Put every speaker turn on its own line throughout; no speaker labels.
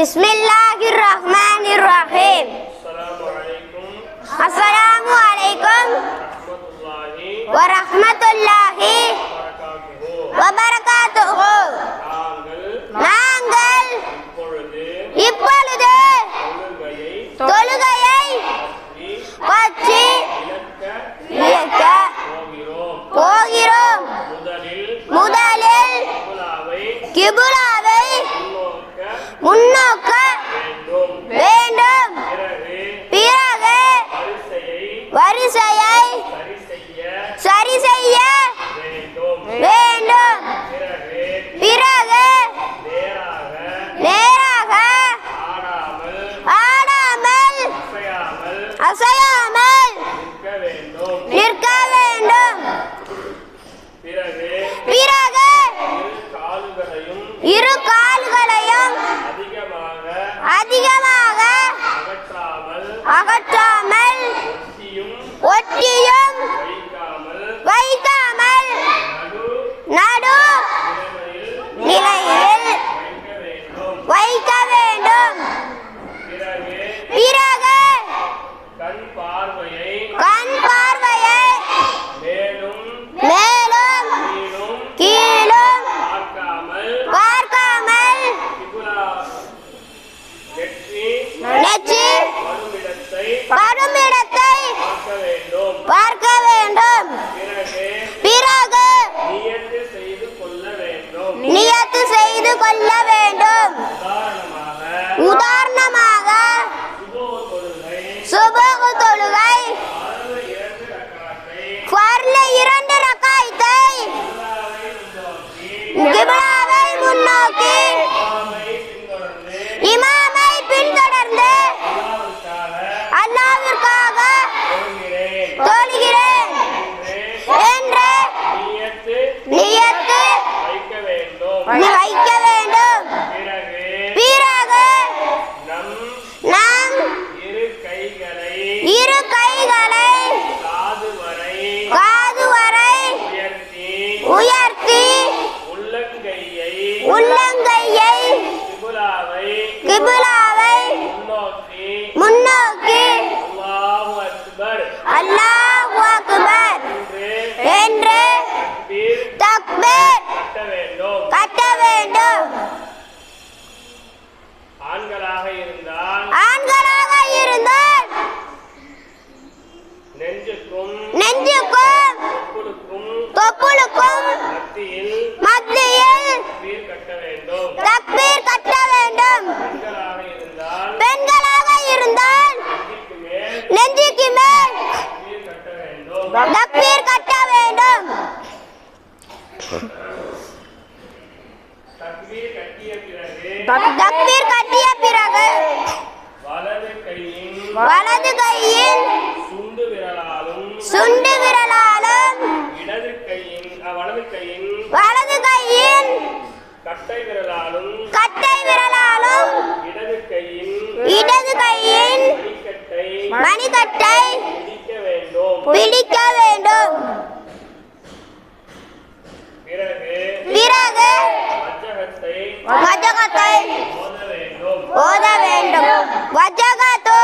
بسم الله الرحمن الرحيم.
السلام عليكم.
السلام عليكم.
ورحمة الله وبركاته. நாங்கள் இப்பொழுது
தொழு
அதிகமாக அகற்றாமல் ஒட்டியும் வைக்காமல் நடு ஆண்களாக இருந்தால்
ஆண்களாக இருந்தால்
நெஞ்சுக்கும்
நெஞ்சுக்கும்
தொப்புளுக்கும்
தொப்புளுக்கும்
மத்தியில்
மத்தியில்
தக்பீர் கட்ட வேண்டும்.
தக்பீர் கட்ட வேண்டும்.
பெண்களாக இருந்தால்
பெண்களாக இருந்தால்
நெஞ்சுக்கு மேல் தக்பீர் கட்டை விரலாலும் கட்டை விரலாலும் இடது கையின்
இடது கையின்
மணிக்கட்டை பிடிக்க வேண்டும். பிறகு
பிறகு
வஜகத்தை ஓத வேண்டும்.
வஜகத்து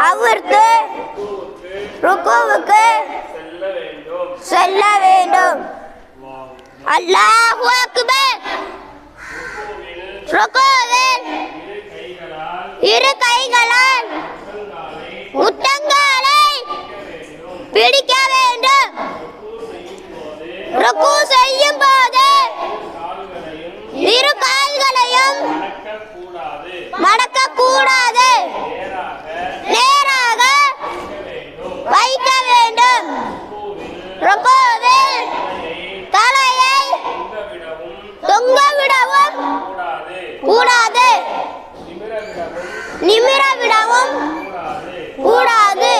அவருக்கு
ருக்குவுக்கு செல்ல வேண்டும் அல்லாஹு
அக்பர்.
ருக்குவில் இரு கைகளால்
முட்டங்காலை
பிடிக்க வேண்டும்.
பிடிக்க வேண்டும்
ருக்கு செய்யும் போது
ருக்கு செய்யும் போது
கால்களையும்
இரு கால்களையும்
மடக்கக்கூடாது
மடக்க கூடாது
நேராக
நேராக
வைக்க வேண்டும்
வைக்க வேண்டும்
ருக்குவில்
ருக்குவில்
தலையை
தலையை
தொங்கவிடவும்
தொங்க விடவும்
கூடாது
கூடாது
நிமிரவிடவும்
நிமிர விடவும்
கூடாது.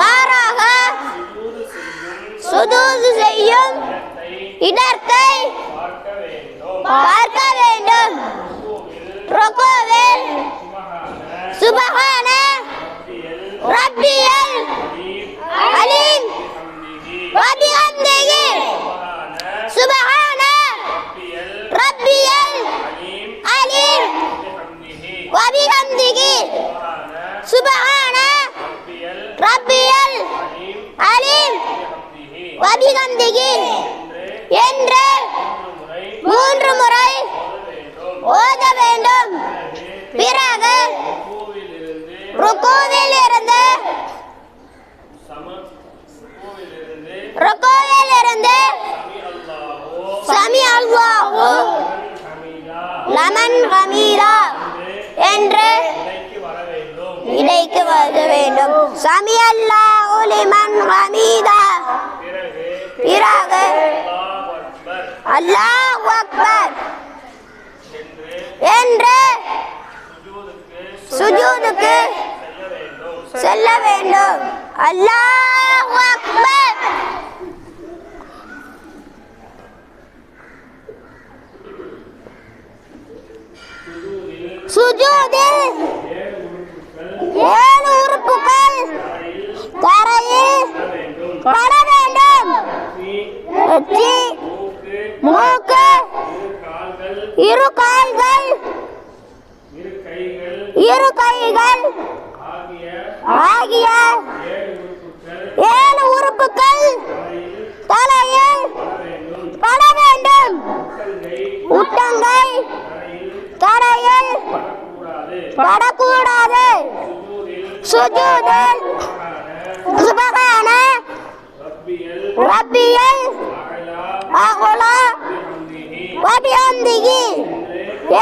மாறாக செய்யும்
சுதூது செய்யும்
இடத்தை பார்க்க வேண்டும்.
பார்க்க சுபகான
ரப்பியல்
ரப்பியல்
அலீம்
அலீம்
ஹம்திஹி
வபிஹம்திஹி
சுபஹான
சுபஹான
ரப்பியல்
ரப்பியல்
அலீம்
அலீம்
ஹம்திஹி
வபிஹம்திஹி
சுபஹான ரப்பியல் அலீம் என்று மூன்று முறை ஓத வேண்டும். பிறகு
பிறகு இருந்து இருந்து
சமி அல்லாஹு
லமன் என்று
வேண்டும்
இடைக்கு வர வேண்டும். சமி அல்லா லிமன் ஹமீதா.
பிறகு? அல்லாஹ் அக்பர். என்று? சுஜூதுக்கு செல்ல வேண்டும்
செல்ல வேண்டும். அல்லாஹ் அக்பர். சுஜூதில் ஏழு உறுப்புகள் தரையில் பட வேண்டும். நெற்றி, மூக்கு இரு கால்கள்.
இரு கைகள்.
இரு கைகள்.
ஆகிய ஏழு உறுப்புகள்.
தலையில் பட வேண்டும். உட்டங்கை. தரையில்
கூடாது
படக்கூடாது. சுஜூதில் சுபகான
ரப்பியல்
ரப்பியல் அகுலா வபியந்திகி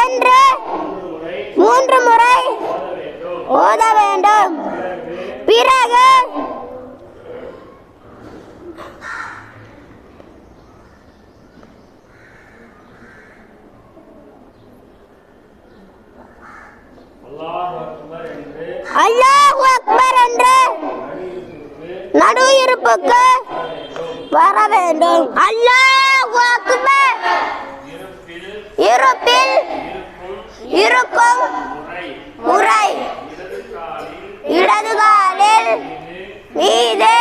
என்று மூன்று முறை ஓத வேண்டும். பிறகு
என்று
அல்லாஹ் அக்பர் என்று நடு இருப்புக்கு வர வேண்டும் அல்லாஹ் அக்பர்.
இருப்பில் இருக்கும் முறை.
இடதுகாலில்
இடது காலில்
மீது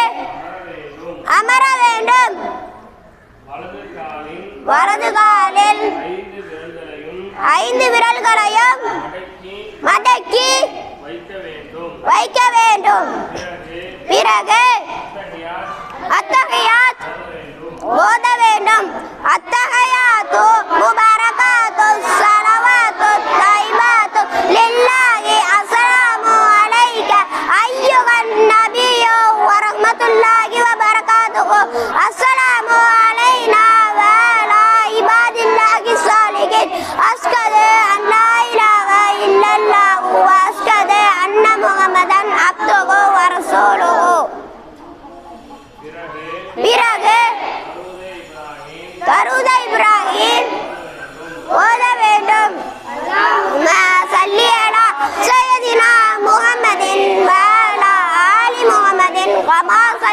அமர வேண்டும். வலது
காலில்
ஐந்து விரல்களையும் மடக்கி வைக்க வேண்டும். பிறகு
ஓத வேண்டும் அத்தகையாத்து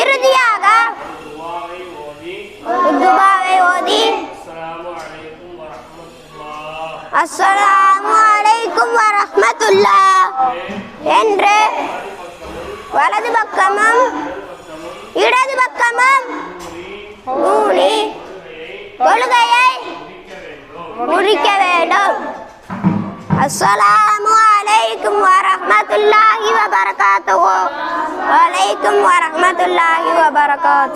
இறுதியாக
துபாவை ஓதி அஸ்ஸலாமு அலைக்கும் வரஹ்மத்துல்லாஹ் என்று வலது பக்கமும் இடது பக்கமும் ஊனி தொழுகையை முடிக்க வேண்டும். அஸ்ஸலாமு அலைக்கும் வரஹ்மத்துல்லாஹி வபரகாத்துஹு. வலைக்கும் வரஹ்மத்துல்லாஹி வபரகாத்துஹு